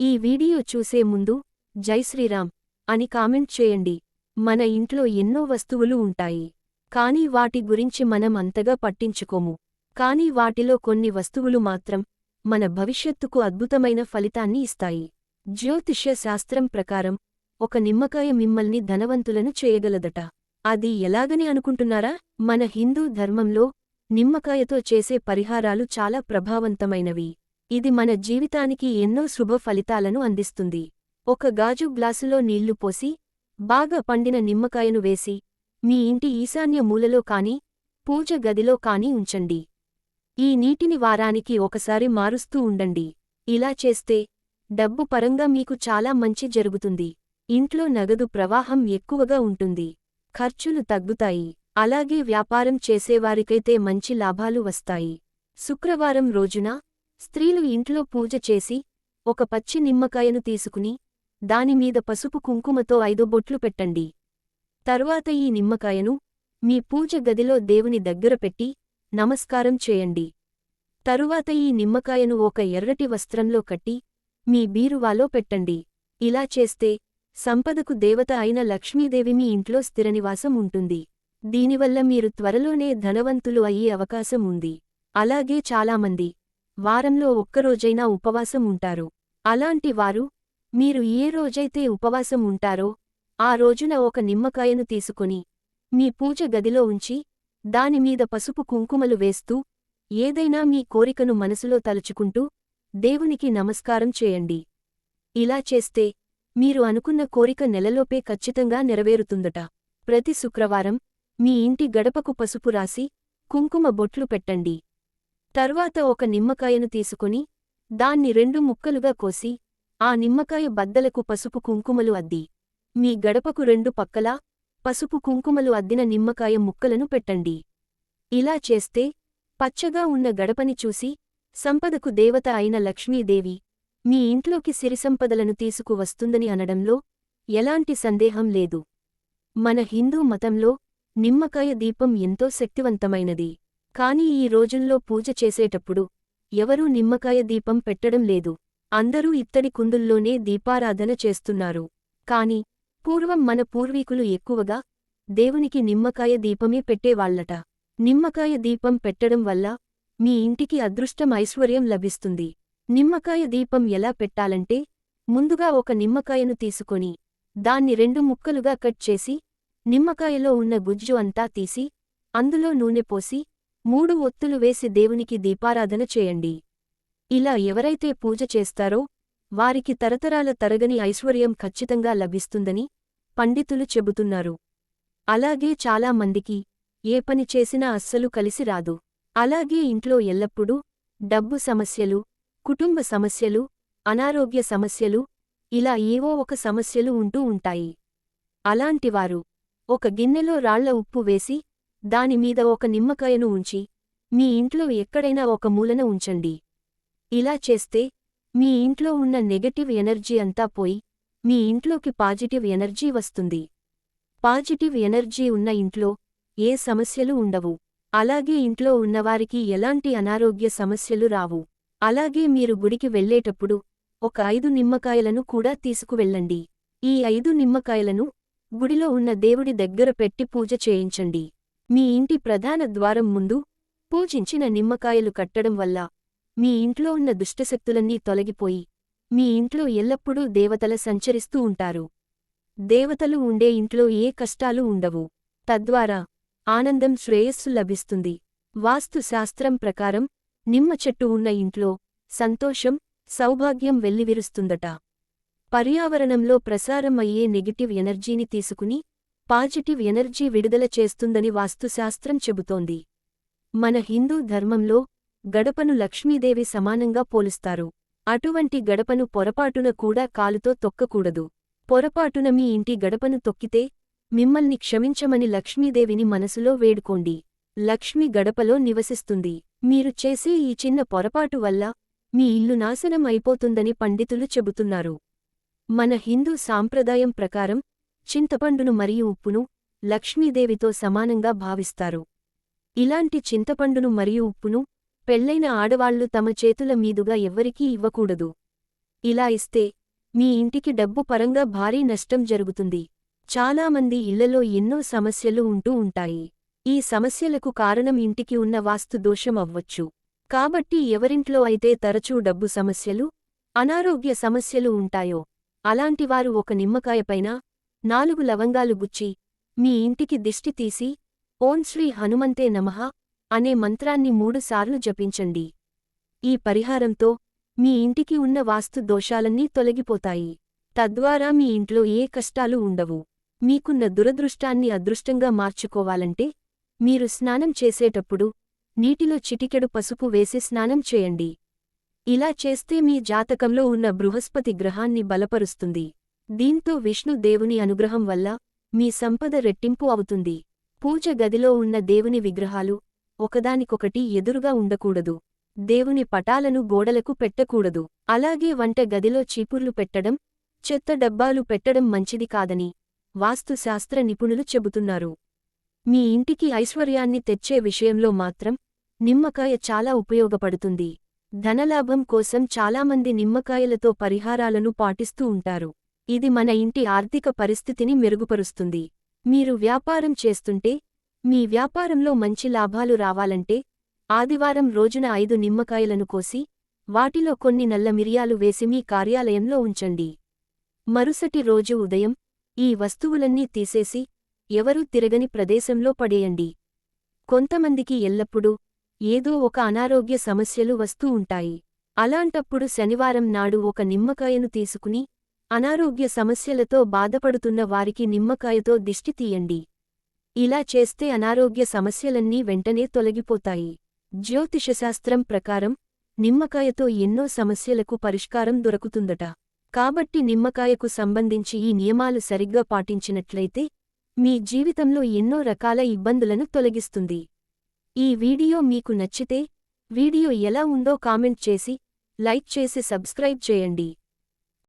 ఈ వీడియో చూసే ముందు జై శ్రీరామ్ అని కామెంట్ చేయండి. మన ఇంట్లో ఎన్నో వస్తువులు ఉంటాయి. కానీ వాటి గురించి మనం అంతగా పట్టించుకోము. కానీ వాటిలో కొన్ని వస్తువులు మాత్రం మన భవిష్యత్తుకు అద్భుతమైన ఫలితాన్ని ఇస్తాయి. జ్యోతిష్య శాస్త్రం ప్రకారం ఒక నిమ్మకాయ మిమ్మల్ని ధనవంతులను చేయగలదట. అది ఎలాగని అనుకుంటున్నారా? మన హిందూ ధర్మంలో నిమ్మకాయతో చేసే పరిహారాలు చాలా ప్రభావవంతమైనవి. ఇది మన జీవితానికి ఎన్నో శుభ ఫలితాలను అందిస్తుంది. ఒక గాజు గ్లాసులో నీళ్ళు పోసి బాగా పండిన నిమ్మకాయను వేసి మీ ఇంటి ఈశాన్య మూలలో కాని పూజ గదిలో కాని ఉంచండి. ఈ నీటిని వారానికి ఒకసారి మారుస్తూ ఉండండి. ఇలా చేస్తే డబ్బు పరంగా మీకు చాలా మంచి జరుగుతుంది. ఇంట్లో నగదు ప్రవాహం ఎక్కువగా ఉంటుంది. ఖర్చులు తగ్గుతాయి. అలాగే వ్యాపారం చేసేవారికైతే మంచి లాభాలు వస్తాయి. శుక్రవారం రోజున స్త్రీలు ఇంట్లో పూజ చేసి ఒక పచ్చి నిమ్మకాయను తీసుకుని దానిమీద పసుపు కుంకుమతో ఐదు బొట్లు పెట్టండి. తరువాత ఈ నిమ్మకాయను మీ పూజ గదిలో దేవుని దగ్గర పెట్టి నమస్కారం చేయండి. తరువాత ఈ నిమ్మకాయను ఒక ఎర్రటి వస్త్రంలో కట్టి మీ బీరువాలో పెట్టండి. ఇలా చేస్తే సంపదకు దేవత అయిన లక్ష్మీదేవి మీ ఇంట్లో స్థిరనివాసం ఉంటుంది. దీనివల్ల మీరు త్వరలోనే ధనవంతులు అయ్యే అవకాశం ఉంది. అలాగే చాలామంది. వారంలో ఒక్కరోజైనా ఉపవాసం ఉంటారు. అలాంటి వారు మీరు ఏ రోజైతే ఉపవాసం ఉంటారో ఆ రోజున ఒక నిమ్మకాయను తీసుకొని మీ పూజ గదిలో ఉంచి దానిమీద పసుపు కుంకుమలు వేస్తూ ఏదైనా మీ కోరికను మనసులో తలుచుకుంటూ దేవునికి నమస్కారం చేయండి. ఇలా చేస్తే మీరు అనుకున్న కోరిక నెలలోపే ఖచ్చితంగా నెరవేరుతుందట. ప్రతి శుక్రవారం మీ ఇంటి గడపకు పసుపు రాసి కుంకుమ బొట్లు పెట్టండి. తర్వాత ఒక నిమ్మకాయను తీసుకుని దాన్ని రెండు ముక్కలుగా కోసి ఆ నిమ్మకాయ బద్దలకు పసుపు కుంకుమలు అద్ది. మీ గడపకు రెండు పక్కలా పసుపు కుంకుమలు అద్దిన నిమ్మకాయ ముక్కలను పెట్టండి. ఇలా చేస్తే పచ్చగా ఉన్న గడపని చూసి సంపదకు దేవత అయిన లక్ష్మీదేవి మీ ఇంట్లోకి సిరిసంపదలను తీసుకువస్తుందని అనడంలో ఎలాంటి సందేహం లేదు. మన హిందూ మతంలో నిమ్మకాయ దీపం ఎంతో శక్తివంతమైనది. కాని ఈ రోజుల్లో పూజ చేసేటప్పుడు ఎవరూ నిమ్మకాయ దీపం పెట్టడం లేదు. అందరూ ఇత్తడి కుందుల్లోనే దీపారాధన చేస్తున్నారు. కాని పూర్వం మన పూర్వీకులు ఎక్కువగా దేవునికి నిమ్మకాయ దీపమే పెట్టేవాళ్ళట నిమ్మకాయ దీపం పెట్టడం వల్ల మీ ఇంటికి అదృష్టం ఐశ్వర్యం లభిస్తుంది. నిమ్మకాయ దీపం ఎలా పెట్టాలంటే ముందుగా ఒక నిమ్మకాయను తీసుకొని దాన్ని రెండు ముక్కలుగా కట్ చేసి నిమ్మకాయలో ఉన్న గుజ్జు అంతా తీసి అందులో నూనె పోసి మూడు ఒత్తులు వేసి దేవునికి దీపారాధన చేయండి. ఇలా ఎవరైతే పూజ చేస్తారో వారికి తరతరాల తరగని ఐశ్వర్యం ఖచ్చితంగా లభిస్తుందని పండితులు చెబుతున్నారు. అలాగే చాలా మందికి ఏ పని చేసినా అస్సలు కలిసి రాదు. అలాగే ఇంట్లో ఎల్లప్పుడూ డబ్బు సమస్యలు కుటుంబ సమస్యలు అనారోగ్య సమస్యలు ఇలా ఏవో ఒక సమస్యలు ఉంటూ ఉంటాయి. అలాంటివారు ఒక గిన్నెలో రాళ్ళ ఉప్పు వేసి దానిమీద ఒక నిమ్మకాయను ఉంచి మీ ఇంట్లో ఎక్కడైనా ఒక మూలన ఉంచండి. ఇలా చేస్తే మీ ఇంట్లో ఉన్న నెగటివ్ ఎనర్జీ అంతా పోయి మీ ఇంట్లోకి పాజిటివ్ ఎనర్జీ వస్తుంది. పాజిటివ్ ఎనర్జీ ఉన్న ఇంట్లో ఏ సమస్యలు ఉండవు. అలాగే ఇంట్లో ఉన్నవారికి ఎలాంటి అనారోగ్య సమస్యలు రావు. అలాగే మీరు గుడికి వెళ్ళేటప్పుడు ఒక ఐదు నిమ్మకాయలను కూడా తీసుకువెళ్ళండి. ఈ ఐదు నిమ్మకాయలను గుడిలో ఉన్న దేవుడి దగ్గర పెట్టి పూజ చేయించండి. మీ ఇంటి ప్రధాన ద్వారం ముందు పూజించిన నిమ్మకాయలు కట్టడం వల్ల మీ ఇంట్లో ఉన్న దుష్టశక్తులన్నీ తొలగిపోయి మీ ఇంట్లో ఎల్లప్పుడూ దేవతల సంచరిస్తూ ఉంటారు. దేవతలు ఉండే ఇంట్లో ఏ కష్టాలు ఉండవు. తద్వారా ఆనందం శ్రేయస్సు లభిస్తుంది. వాస్తు శాస్త్రం ప్రకారం నిమ్మ చెట్టు ఉన్న ఇంట్లో సంతోషం సౌభాగ్యం వెల్లివిరుస్తుందట. పర్యావరణంలో ప్రసారం అయ్యే నెగిటివ్ ఎనర్జీని తీసుకుని పాజిటివ్ ఎనర్జీ విడుదల చేస్తుందని వాస్తుశాస్త్రం చెబుతోంది. మన హిందూ ధర్మంలో గడపను లక్ష్మీదేవి సమానంగా పోలుస్తారు. అటువంటి గడపను పొరపాటున కూడా కాలుతో తొక్కకూడదు. పొరపాటున మీ ఇంటి గడపను తొక్కితే మిమ్మల్ని క్షమించమని లక్ష్మీదేవిని మనసులో వేడుకోండి. లక్ష్మి గడపలో నివసిస్తుంది. మీరు చేసే ఈ చిన్న పొరపాటు వల్ల మీ ఇల్లు నాశనం అయిపోతుందని పండితులు చెబుతున్నారు. మన హిందూ సాంప్రదాయం ప్రకారం చింతపండును మరియు ఉప్పును లక్ష్మీదేవితో సమానంగా భావిస్తారు. ఇలాంటి చింతపండును మరియు ఉప్పును పెళ్ళైన ఆడవాళ్ళు తమ చేతుల మీదుగా ఎవ్వరికీ ఇవ్వకూడదు. ఇలా ఇస్తే మీ ఇంటికి డబ్బు పరంగా భారీ నష్టం జరుగుతుంది. చాలామంది ఇళ్ళలో ఎన్నో సమస్యలు ఉంటూ ఉంటాయి. ఈ సమస్యలకు కారణం ఇంటికి ఉన్న వాస్తు దోషం అవ్వచ్చు. కాబట్టి ఎవరింట్లో అయితే తరచూ డబ్బు సమస్యలు అనారోగ్య సమస్యలు ఉంటాయో అలాంటివారు ఒక నిమ్మకాయపైన నాలుగు లవంగాలు గుచ్చి మీ ఇంటికి దిష్టి తీసి ఓం శ్రీ హనుమంతే నమః అనే మంత్రాన్ని మూడుసార్లు జపించండి. ఈ పరిహారంతో మీ ఇంటికి ఉన్న వాస్తు దోషాలన్నీ తొలగిపోతాయి. తద్వారా మీ ఇంట్లో ఏ కష్టాలు ఉండవు. మీకున్న దురదృష్టాన్ని అదృష్టంగా మార్చుకోవాలంటే మీరు స్నానం చేసేటప్పుడు నీటిలో చిటికెడు పసుపు వేసి స్నానం చేయండి. ఇలా చేస్తే మీ జాతకంలో ఉన్న బృహస్పతి గ్రహాన్ని బలపరుస్తుంది. దీంతో విష్ణు దేవుని అనుగ్రహం వల్ల మీ సంపద రెట్టింపు అవుతుంది. పూజ గదిలో ఉన్న దేవుని విగ్రహాలు ఒకదానికొకటి ఎదురుగా ఉండకూడదు. దేవుని పటాలను గోడలకు పెట్టకూడదు. అలాగే వంట గదిలో చీపుర్లు పెట్టడం చెత్త డబ్బాలు పెట్టడం మంచిది కాదని వాస్తుశాస్త్ర నిపుణులు చెబుతున్నారు. మీ ఇంటికి ఐశ్వర్యాన్ని తెచ్చే విషయంలో మాత్రం నిమ్మకాయ చాలా ఉపయోగపడుతుంది. ధనలాభం కోసం చాలామంది నిమ్మకాయలతో పరిహారాలను పాటిస్తూ ఉంటారు. ఇది మన ఇంటి ఆర్థిక పరిస్థితిని మెరుగుపరుస్తుంది. మీరు వ్యాపారం చేస్తుంటే మీ వ్యాపారంలో మంచి లాభాలు రావాలంటే ఆదివారం రోజున ఐదు నిమ్మకాయలను కోసి వాటిలో కొన్ని నల్ల మిరియాలు వేసి మీ కార్యాలయంలో ఉంచండి. మరుసటి రోజు ఉదయం ఈ వస్తువులన్నీ తీసేసి ఎవరూ తిరగని ప్రదేశంలో పడేయండి. కొంతమందికి ఎల్లప్పుడూ ఏదో ఒక అనారోగ్య సమస్యలు వస్తూ ఉంటాయి. అలాంటప్పుడు శనివారం నాడు ఒక నిమ్మకాయను తీసుకుని అనారోగ్య సమస్యలతో బాధపడుతున్న వారికి నిమ్మకాయతో దిష్టి తీయండి. ఇలా చేస్తే అనారోగ్య సమస్యలన్నీ వెంటనే తొలగిపోతాయి. జ్యోతిషశాస్త్రం ప్రకారం నిమ్మకాయతో ఎన్నో సమస్యలకు పరిష్కారం దొరుకుతుందట. కాబట్టి నిమ్మకాయకు సంబంధించి ఈ నియమాలు సరిగ్గా పాటించినట్లయితే మీ జీవితంలో ఎన్నో రకాల ఇబ్బందులను తొలగిస్తుంది. ఈ వీడియో మీకు నచ్చితే వీడియో ఎలా ఉందో కామెంట్ చేసి లైక్ చేసి సబ్స్క్రైబ్ చేయండి.